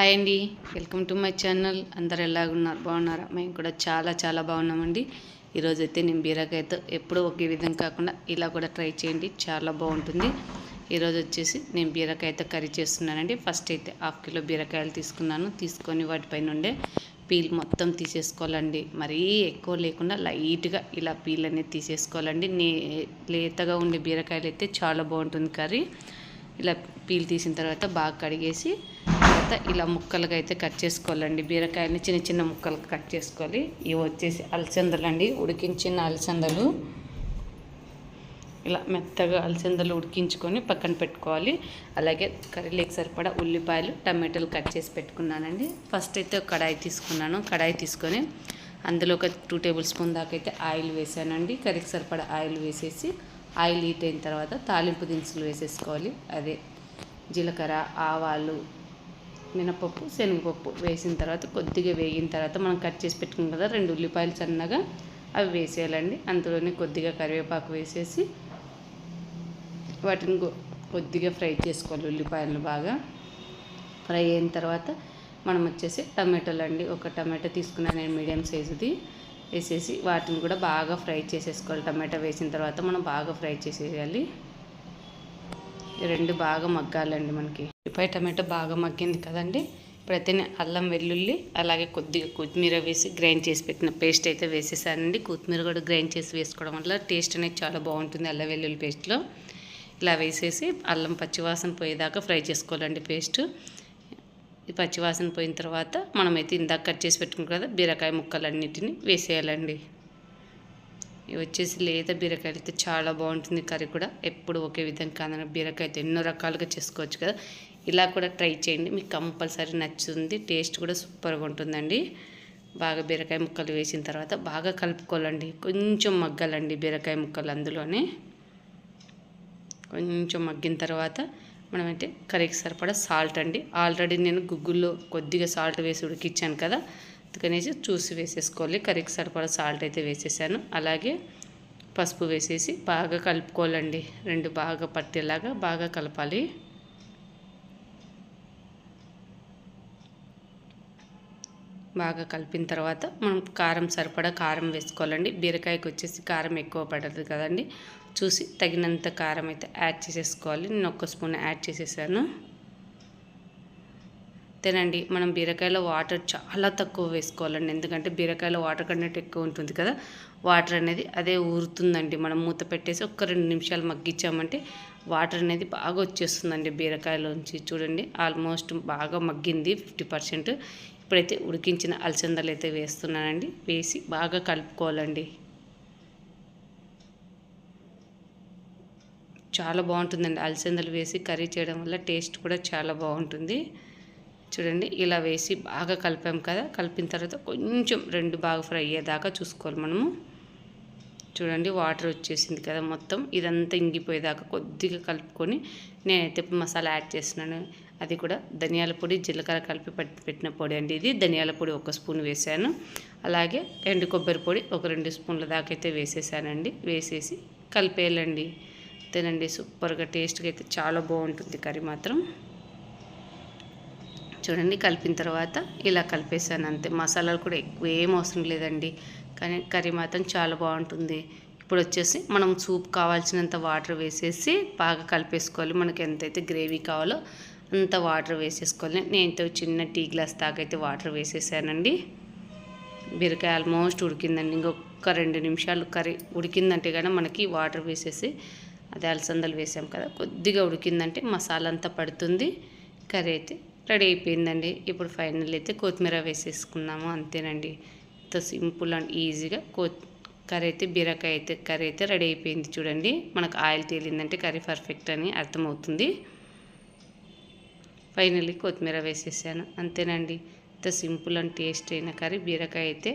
Hi అండి. Welcome to my channel. అందరు ఎలాగున్నారు? బాగున్నారా? మేము కూడా చాలా చాలా బాగున్నామండి. ఈరోజు అయితే నేను బీరకాయతో ఎప్పుడూ ఒకే విధంగా కాకుండా ఇలా కూడా ట్రై చేయండి. చాలా బాగుంటుంది. ఈరోజు వచ్చేసి నేను బీరకాయతో కర్రీ చేస్తున్నానండి. ఫస్ట్ అయితే హాఫ్ కిలో బీరకాయలు తీసుకున్నాను. తీసుకొని వాటిపైన ఉండే పీల్ మొత్తం తీసేసుకోవాలండి. మరీ ఎక్కువ లేకుండా లైట్గా ఇలా పీల్ అనేది తీసేసుకోవాలండి. నే లేతగా ఉండే బీరకాయలు అయితే చాలా బాగుంటుంది కర్రీ. ఇలా పీల్ తీసిన తర్వాత బాగా కడిగేసి తర్వాత ఇలా ముక్కలుగా అయితే కట్ చేసుకోవాలండి. బీరకాయని చిన్న చిన్న ముక్కలుగా కట్ చేసుకోవాలి. ఇవి వచ్చేసి అలసందలు అండి. ఉడికించిన అలసందలు ఇలా మెత్తగా అలసందలు ఉడికించుకొని పక్కన పెట్టుకోవాలి. అలాగే కర్రీలోకి సరిపడా ఉల్లిపాయలు టమాటాలు కట్ చేసి పెట్టుకున్నానండి. ఫస్ట్ అయితే కడాయి తీసుకున్నాను. కడాయి తీసుకొని అందులో ఒక టూ టేబుల్ స్పూన్ దాకా అయితే ఆయిల్ వేసానండి. కర్రీకి సరిపడా ఆయిల్ వేసేసి ఆయిల్ హీట్ అయిన తర్వాత తాలింపు దినుసులు వేసేసుకోవాలి. అదే జీలకర్ర ఆవాలు మినపప్పు శనగపప్పు వేసిన తర్వాత కొద్దిగా వేగిన తర్వాత మనం కట్ చేసి పెట్టుకున్నాం కదా రెండు ఉల్లిపాయలు సన్నగా అవి వేసేయాలండి. అందులోనే కొద్దిగా కరివేపాకు వేసేసి వాటిని కొద్దిగా ఫ్రై చేసుకోవాలి ఉల్లిపాయలు బాగా. ఫ్రై అయిన తర్వాత మనం వచ్చేసి టమాటోలు అండి ఒక టమాటో తీసుకున్నాను నేను మీడియం సైజుది. వేసేసి వాటిని కూడా బాగా ఫ్రై చేసేసుకోవాలి. టమాటా వేసిన తర్వాత మనం బాగా ఫ్రై చేసేయాలి. రెండు బాగా మగ్గాలండి మనకి. ఉల్లిపాయ టమాటో బాగా మగ్గింది కదండి. ఇప్పుడైతే అల్లం వెల్లుల్లి అలాగే కొద్దిగా కొత్తిమీర వేసి గ్రైండ్ చేసి పెట్టిన పేస్ట్ అయితే వేసేసానండి. కొత్తిమీర కూడా గ్రైండ్ చేసి వేసుకోవడం వల్ల టేస్ట్ అనేది చాలా బాగుంటుంది అల్లం వెల్లుల్లి పేస్ట్లో. ఇలా వేసేసి అల్లం పచ్చివాసన పోయేదాకా ఫ్రై చేసుకోవాలండి పేస్ట్. ఈ పచ్చివాసన పోయిన తర్వాత మనమైతే ఇందాక కట్ చేసి పెట్టుకున్నాం కదా బీరకాయ ముక్కలన్నిటిని వేసేయాలండి. ఇవి వచ్చేసి లేత బీరకాయలు అయితే చాలా బాగుంటుంది కర్రీ కూడా. ఎప్పుడు ఒకే విధంగా కాదని బీరకాయతో ఎన్నో రకాలుగా చేసుకోవచ్చు కదా. ఇలా కూడా ట్రై చేయండి. మీకు కంపల్సరీ నచ్చుతుంది. టేస్ట్ కూడా సూపర్గా ఉంటుందండి. బాగా బీరకాయ ముక్కలు వేసిన తర్వాత బాగా కలుపుకోవాలండి. కొంచెం మగ్గాలండి బీరకాయ ముక్కలు అందులోనే. కొంచెం మగ్గిన తర్వాత మనమైతే కర్రీకి సరిపడా సాల్ట్ అండి. ఆల్రెడీ నేను గుగ్గుల్లో కొద్దిగా సాల్ట్ వేసి ఉడికిచ్చాను కదా అందుకనేసి చూసి వేసేసుకోవాలి. కర్రీకి సరిపడా సాల్ట్ అయితే వేసేసాను. అలాగే పసుపు వేసేసి బాగా కలుపుకోవాలండి. రెండు బాగా పట్టేలాగా బాగా కలపాలి. బాగా కలిపిన తర్వాత మనం కారం సరిపడా కారం వేసుకోవాలండి. బీరకాయకు వచ్చేసి కారం ఎక్కువ పడదు కదండి. చూసి తగినంత కారం అయితే యాడ్ చేసేసుకోవాలి. నేను ఒక్క స్పూన్ యాడ్ చేసేసాను. తినండి. మనం బీరకాయలో వాటర్ చాలా తక్కువ వేసుకోవాలండి. ఎందుకంటే బీరకాయలో వాటర్ కంటెంట్ ఎక్కువ ఉంటుంది కదా. వాటర్ అనేది అదే ఊరుతుందండి. మనం మూత పెట్టేసి ఒక్క రెండు నిమిషాలు మగ్గించామంటే వాటర్ అనేది బాగా వచ్చేస్తుందండి బీరకాయలోంచి. చూడండి. ఆల్మోస్ట్ బాగా మగ్గింది ఫిఫ్టీ పర్సెంట్. ఇప్పుడైతే ఉడికించిన అలసందలు అయితే వేస్తున్నానండి. వేసి బాగా కలుపుకోవాలండి. చాలా బాగుంటుందండి. అలసందలు వేసి కర్రీ చేయడం వల్ల టేస్ట్ కూడా చాలా బాగుంటుంది. చూడండి ఇలా వేసి బాగా కలిపాం కదా. కలిపిన తర్వాత కొంచెం రెండు బాగా ఫ్రై అయ్యేదాకా చూసుకోవాలి మనము. చూడండి వాటర్ వచ్చేసింది కదా మొత్తం. ఇదంతా ఇంగిపోయేదాకా కొద్దిగా కలుపుకొని నేనైతే మసాలా యాడ్ చేస్తున్నాను. అది కూడా ధనియాల పొడి జీలకర్ర కలిపి పెట్టిన పొడి అండి ఇది. ధనియాల పొడి ఒక స్పూన్ వేసాను. అలాగే ఎండు కొబ్బరి పొడి ఒక రెండు స్పూన్ల దాకా అయితే వేసేసానండి. వేసేసి కలిపేయాలండి. తినండి సూపర్గా టేస్ట్గా అయితే చాలా బాగుంటుంది కర్రీ మాత్రం. చూడండి కలిపిన తర్వాత ఇలా కలిపేసాను అంతే. మసాలాలు కూడా ఎక్కువ ఏం అవసరం లేదండి. కానీ కర్రీ మాత్రం చాలా బాగుంటుంది. ఇప్పుడు వచ్చేసి మనం సూప్ కావాల్సినంత వాటర్ వేసేసి బాగా కలిపేసుకోవాలి. మనకి ఎంతైతే గ్రేవీ కావాలో అంత వాటర్ వేసేసుకోవాలి. నేను చిన్న టీ గ్లాస్ దాకైతే వాటర్ వేసేసానండి. బీరకాయ ఆల్మోస్ట్ ఉడికిందండి. ఇంకొక రెండు నిమిషాలు కర్రీ ఉడికిందంటే కానీ మనకి వాటర్ వేసేసి అదే అలసందలు వేసాం కదా కొద్దిగా ఉడికిందంటే మసాలా అంతా పడుతుంది కర్రీ అయితే రెడీ అయిపోయిందండి. ఇప్పుడు ఫైనల్ అయితే కొత్తిమీర వేసేసుకున్నాము అంతేనండి. ఇంత సింపుల్ అండ్ ఈజీగా కో కర్రీ అయితే బీరకాయ అయితే కర్రీ అయితే రెడీ అయిపోయింది చూడండి. మనకు ఆయిల్ తేలిందంటే కర్రీ పర్ఫెక్ట్ అని అర్థమవుతుంది. ఫైనల్లీ కొత్తిమీర వేసేసాను అంతేనండి. ఇంత సింపుల్ అండ్ టేస్ట్ అయిన కర్రీ బీరకాయ అయితే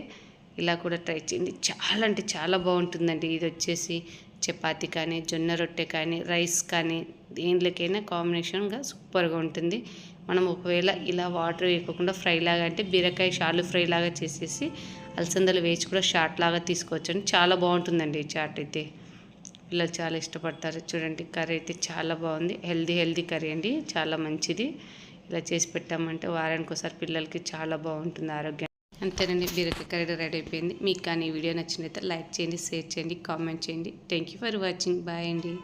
ఇలా కూడా ట్రై చేయండి. చాలా అంటే చాలా బాగుంటుందండి. ఇది వచ్చేసి చపాతి కానీ జొన్న రొట్టె కానీ రైస్ కానీ దేంట్లోకైనా కాంబినేషన్గా సూపర్గా ఉంటుంది. మనం ఒకవేళ ఇలా వాటర్ వేయకుండా ఫ్రై లాగా అంటే బీరకాయ షాలు ఫ్రై లాగా చేసేసి అలసందలు వేసి కూడా షార్ట్ లాగా తీసుకోవచ్చు అని చాలా బాగుంటుందండి ఈ చాట్ అయితే. పిల్లలు చాలా ఇష్టపడతారు. చూడండి కర్రీ అయితే చాలా బాగుంది. హెల్దీ హెల్దీ కర్రీ అండి. చాలా మంచిది. ఇలా చేసి పెట్టామంటే వారానికి ఒకసారి పిల్లలకి చాలా బాగుంటుంది ఆరోగ్యం. అంతేనండి బీరకాయ కర్రీ రెడీ అయిపోయింది. మీకు కానీ ఈ వీడియో నచ్చినట్లయితే లైక్ చేయండి షేర్ చేయండి కామెంట్ చేయండి. Thank you for watching bye అండి.